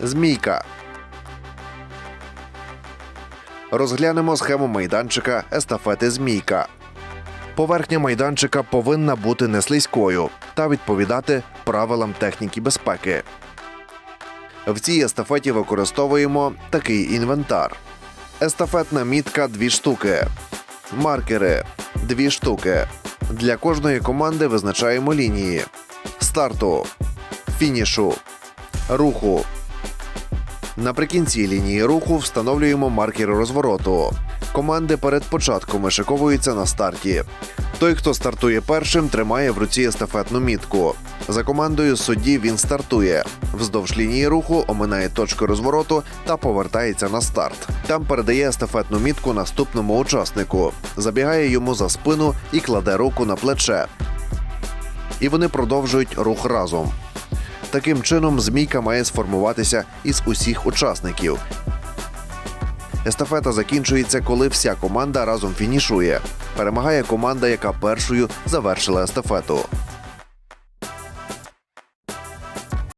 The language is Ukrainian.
Змійка. Розглянемо схему майданчика естафети Змійка. Поверхня майданчика повинна бути неслизькою та відповідати правилам техніки безпеки. В цій естафеті використовуємо такий інвентар: естафетна мітка 2 штуки, маркери 2 штуки. Для кожної команди визначаємо лінії старту, фінішу, руху. Наприкінці лінії руху встановлюємо маркери розвороту. Команди перед початком вишиковуються на старті. Той, хто стартує першим, тримає в руці естафетну мітку. За командою судді він стартує. Вздовж лінії руху оминає точку розвороту та повертається на старт. Там передає естафетну мітку наступному учаснику, забігає йому за спину і кладе руку на плече. І вони продовжують рух разом. Таким чином, змійка має сформуватися із усіх учасників. Естафета закінчується, коли вся команда разом фінішує. Перемагає команда, яка першою завершила естафету.